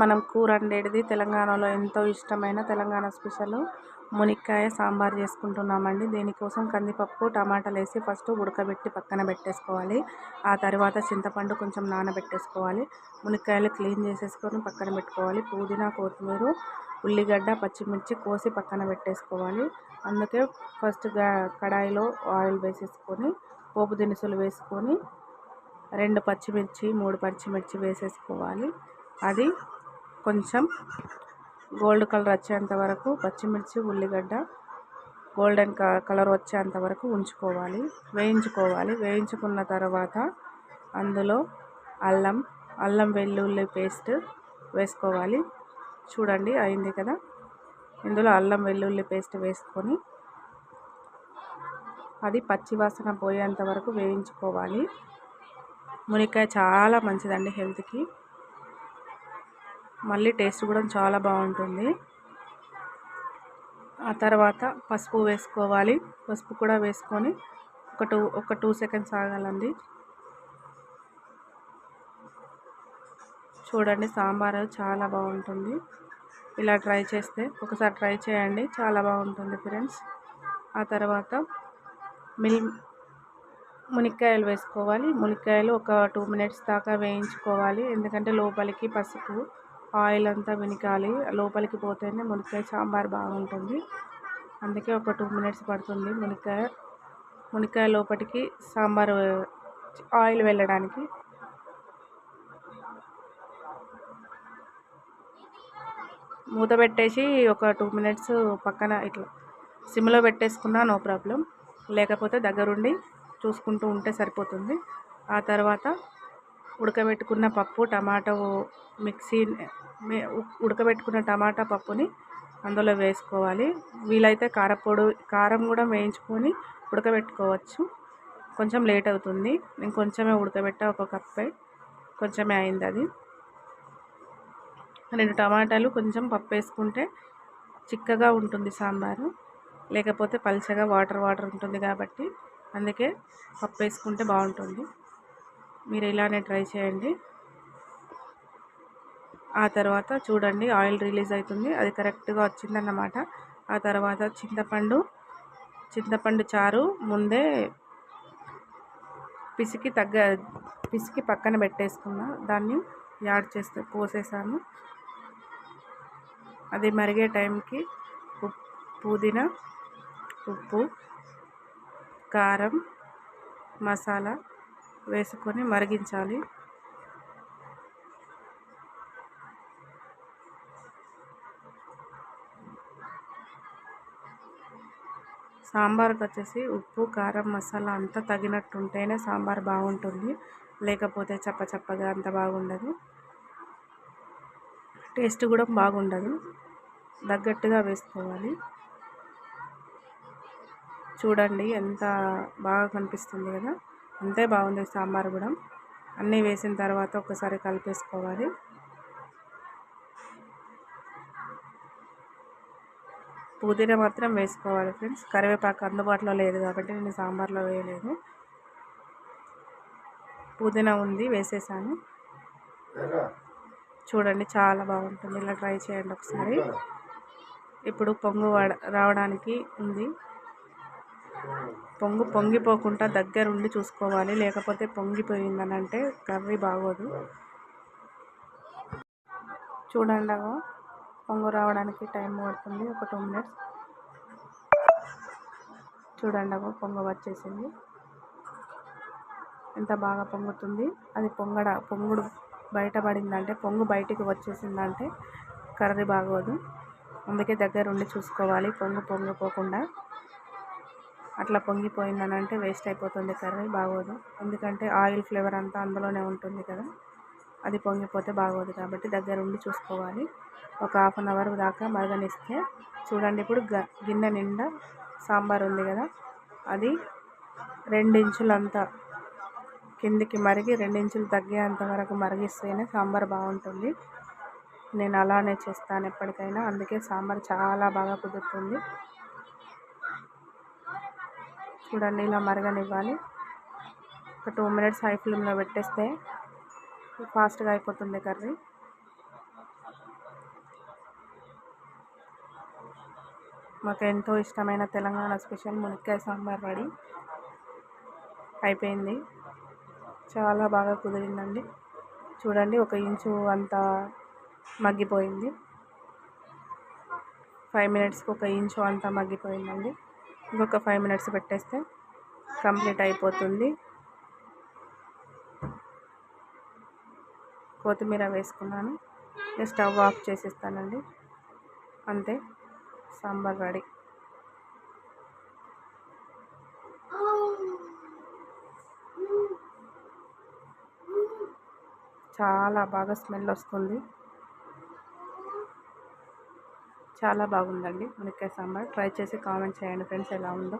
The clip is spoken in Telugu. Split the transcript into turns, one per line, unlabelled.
మనం కూర వండేది తెలంగాణలో ఎంతో ఇష్టమైన తెలంగాణ స్పెషల్. మునిక్కాయ సాంబార్ చేసుకుంటున్నామండి. దీనికోసం కందిపప్పు టమాటాలు వేసి ఫస్ట్ ఉడకబెట్టి పక్కన పెట్టేసుకోవాలి. ఆ తర్వాత చింతపండు కొంచెం నానబెట్టేసుకోవాలి. మునిక్కాయలు క్లీన్ చేసేసుకొని పక్కన పెట్టుకోవాలి. పుదీనా కొత్తిమీర ఉల్లిగడ్డ పచ్చిమిర్చి కోసి పక్కన పెట్టేసుకోవాలి. అందుకే ఫస్ట్ కడాయిలో ఆయిల్ వేసేసుకొని పోపు దినుసులు వేసుకొని రెండు పచ్చిమిర్చి మూడు పచ్చిమిర్చి వేసేసుకోవాలి. అది కొంచెం గోల్డ్ కలర్ వచ్చేంత వరకు పచ్చిమిర్చి ఉల్లిగడ్డ గోల్డెన్ కలర్ వచ్చేంత వరకు ఉంచుకోవాలి వేయించుకోవాలి. వేయించుకున్న తర్వాత అందులో అల్లం అల్లం వెల్లుల్లి పేస్ట్ వేసుకోవాలి. చూడండి అయింది కదా? ఇందులో అల్లం వెల్లుల్లి పేస్ట్ వేసుకొని అది పచ్చివాసన పోయేంత వరకు వేయించుకోవాలి. మునికాయ చాలా మంచిదండి హెల్త్కి. మళ్ళీ టేస్ట్ కూడా చాలా బాగుంటుంది. ఆ తర్వాత పసుపు వేసుకోవాలి. పసుపు కూడా వేసుకొని ఒక టూ ఒక టూ సెకండ్స్ ఆగాలండి. చూడండి సాంబారు చాలా బాగుంటుంది. ఇలా ట్రై చేస్తే ఒకసారి ట్రై చేయండి. చాలా బాగుంటుంది ఫ్రెండ్స్. ఆ తర్వాత మిల్ మునిక్కాయలు వేసుకోవాలి. మునిక్కాయలు ఒక టూ మినిట్స్ దాకా వేయించుకోవాలి. ఎందుకంటే లోపలికి పసుపు ఆయిల్ అంతా వెనకాలి లోపలికి పోతేనే మునక్కాయ సాంబార్ బాగుంటుంది. అందుకే ఒక టూ మినిట్స్ పడుతుంది మునక్కాయ. మునక్కాయ లోపలికి సాంబార్ ఆయిల్ వెళ్ళడానికి. మూత పెట్టేసి ఒక టూ మినిట్స్ పక్కన ఇట్లా సిమ్లో పెట్టేసుకున్నా నో ప్రాబ్లం. లేకపోతే దగ్గరుండి చూసుకుంటూ ఉంటే సరిపోతుంది. ఆ తర్వాత ఉడకబెట్టుకున్న పప్పు టమాటో మిక్సీ ఉడకబెట్టుకున్న టమాటా పప్పుని అందులో వేసుకోవాలి. వీలైతే కారపొడి కారం కూడా వేయించుకొని ఉడకబెట్టుకోవచ్చు. కొంచెం లేట్ అవుతుంది. నేను కొంచెమే ఉడకబెట్టా ఒక కప్పే. కొంచెమే అయింది అది రెండు టమాటాలు కొంచెం పప్పు వేసుకుంటే చిక్కగా ఉంటుంది సాంబారు. లేకపోతే పల్చగా వాటర్ వాటర్ ఉంటుంది కాబట్టి అందుకే పప్పు వేసుకుంటే బాగుంటుంది. మీరు ఇలానే ట్రై చేయండి. ఆ తర్వాత చూడండి ఆయిల్ రిలీజ్ అవుతుంది. అది కరెక్ట్గా వచ్చిందన్నమాట. ఆ తర్వాత చింతపండు చింతపండు చారు ముందే పిసికి తగ్గ పిసికి పక్కన పెట్టేసుకున్నా దాన్ని యాడ్ చేస్తే పోసేసాను. అది మరిగే టైంకి పుదీనా ఉప్పు కారం మసాలా వేసుకొని మరిగించాలి. సాంబార్కి వచ్చేసి ఉప్పు కారం మసాలా అంతా తగినట్టు ఉంటేనే సాంబార్ బాగుంటుంది. లేకపోతే చప్ప చప్పగా అంత బాగుండదు. టేస్ట్ కూడా బాగుండదు. తగ్గట్టుగా వేసుకోవాలి. చూడండి ఎంత బాగా కనిపిస్తుంది కదా. అంతే బాగుంది సాంబార్ కూడా. అన్నీ వేసిన తర్వాత ఒకసారి కలిపేసుకోవాలి. పుదీనా మాత్రం వేసుకోవాలి ఫ్రెండ్స్. కరివేపాకు అందుబాటులో లేదు కాబట్టి నేను సాంబార్లో వేయలేదు. పుదీనా ఉంది వేసేసాను. చూడండి చాలా బాగుంటుంది. ఇలా ట్రై చేయండి ఒకసారి. ఇప్పుడు పొంగు రావడానికి ఉంది. పొంగు పొంగిపోకుండా దగ్గరుండి చూసుకోవాలి. లేకపోతే పొంగిపోయిందని అంటే కర్రీ బాగోదు. చూడండి పొంగు రావడానికి టైం పడుతుంది. ఒక టూ మినిట్స్. చూడండి పొంగు పొంగ వచ్చేసింది. ఎంత బాగా పొంగుతుంది. అది పొంగడ పొంగుడు బయటపడిందంటే పొంగు బయటికి వచ్చేసిందంటే కర్రీ బాగోదు. అందుకే దగ్గరుండి చూసుకోవాలి. పొంగు పొంగిపోకుండా. అట్లా పొంగిపోయిందని అంటే వేస్ట్ అయిపోతుంది కర్రీ బాగోదు. ఎందుకంటే ఆయిల్ ఫ్లేవర్ అంతా అందులోనే ఉంటుంది కదా. అది పొంగిపోతే బాగోదు కాబట్టి దగ్గర ఉండి చూసుకోవాలి. ఒక హాఫ్ అన్ అవర్ దాకా మరగనిస్తే చూడండి ఇప్పుడు గిన్నె నిండా సాంబార్ ఉంది కదా. అది రెండించులంతా కిందికి మరిగి రెండించులు తగ్గేంత వరకు మరిగిస్తేనే సాంబార్ బాగుంటుంది. నేను అలానే చేస్తాను ఎప్పటికైనా. అందుకే సాంబార్ చాలా బాగా కుదురుతుంది. చూడండి ఇలా మరగనివ్వాలి. ఒక టూ మినిట్స్ హై ఫ్లేమ్లో పెట్టేస్తే ఫాస్ట్గా అయిపోతుంది కర్రీ. మాకు ఎంతో ఇష్టమైన తెలంగాణ స్పెషల్ మునక్కాయ సాంబార్ రెడీ. అయిపోయింది. చాలా బాగా కుదిరిందండి. చూడండి ఒక ఇంచు అంత మగ్గిపోయింది. ఫైవ్ మినిట్స్కి ఒక ఇంచు అంతా మగ్గిపోయిందండి. ఇంకొక ఫైవ్ మినిట్స్ పెట్టేస్తే కంప్లీట్ అయిపోతుంది. కొత్తిమీర వేసుకున్నాను. స్టవ్ ఆఫ్ చేసేస్తానండి. అంతే. సాంబార్ రెడీ. చాలా బాగా స్మెల్ వస్తుంది. చాలా బాగుందండి. మునక్కాయ సాంబార్. ట్రై చేసి కామెంట్ చేయండి ఫ్రెండ్స్ ఎలా ఉందో.